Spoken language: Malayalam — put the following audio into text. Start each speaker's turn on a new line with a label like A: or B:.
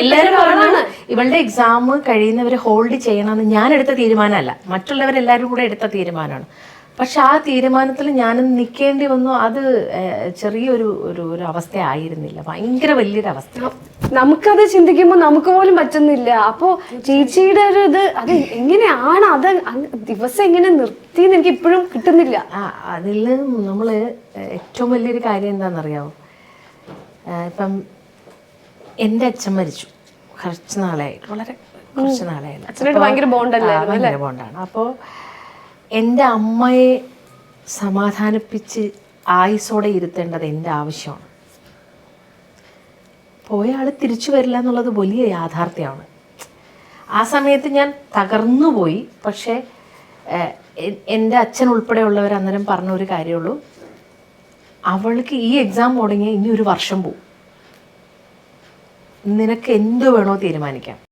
A: എല്ലാവരും പറഞ്ഞു ഇവളുടെ എക്സാം കഴിയുന്നവരെ ഹോൾഡ് ചെയ്യണമെന്ന് ഞാൻ എടുത്ത തീരുമാനമല്ല. മറ്റുള്ളവരെല്ലാവരും കൂടെ എടുത്ത തീരുമാനമാണ്. പക്ഷെ ആ തീരുമാനത്തിൽ ഞാനും നിൽക്കേണ്ടി വന്നു. അത് ചെറിയൊരു ഒരു ഒരു അവസ്ഥ ആയിരുന്നില്ല. ഭയങ്കര വലിയൊരു അവസ്ഥ.
B: നമുക്കത് ചിന്തിക്കുമ്പോൾ നമുക്ക് പോലും പറ്റുന്നില്ല. അപ്പോ ചേച്ചിയുടെ ഒരു ഇത് അത് എങ്ങനെയാണ്? അത് ദിവസം എങ്ങനെ നിർത്തി എനിക്ക് ഇപ്പോഴും കിട്ടുന്നില്ല.
A: ആ അതിൽ നമ്മൾ ഏറ്റവും വലിയൊരു കാര്യം എന്താണെന്നറിയാമോ ഇപ്പം എന്റെ അച്ഛൻ മരിച്ചു. കുറച്ച് നാളായിട്ട് വളരെ കുറച്ച് നാളായിട്ട്
B: അച്ഛനായിട്ട് ഭയങ്കര ബോണ്ടല്ലേ
A: ആ, ഭയങ്കര ബോണ്ടാണ്. അപ്പോൾ എന്റെ അമ്മയെ സമാധാനിപ്പിച്ച് ആയുസോടെ ഇരുത്തേണ്ടത് എന്റെ ആവശ്യമാണ്. പോയ ആൾ തിരിച്ചു വരില്ല എന്നുള്ളത് വലിയ യാഥാർത്ഥ്യമാണ്. ആ സമയത്ത് ഞാൻ തകർന്നു പോയി. പക്ഷേ എന്റെ അച്ഛൻ ഉൾപ്പെടെയുള്ളവർ അന്നേരം പറഞ്ഞ ഒരു കാര്യമുള്ളൂ. അവൾക്ക് ഈ എക്സാം മുടങ്ങിയ ഇനി ഒരു വർഷം പോവും. നിനക്ക് എന്തു വേണോ തീരുമാനിക്കാം.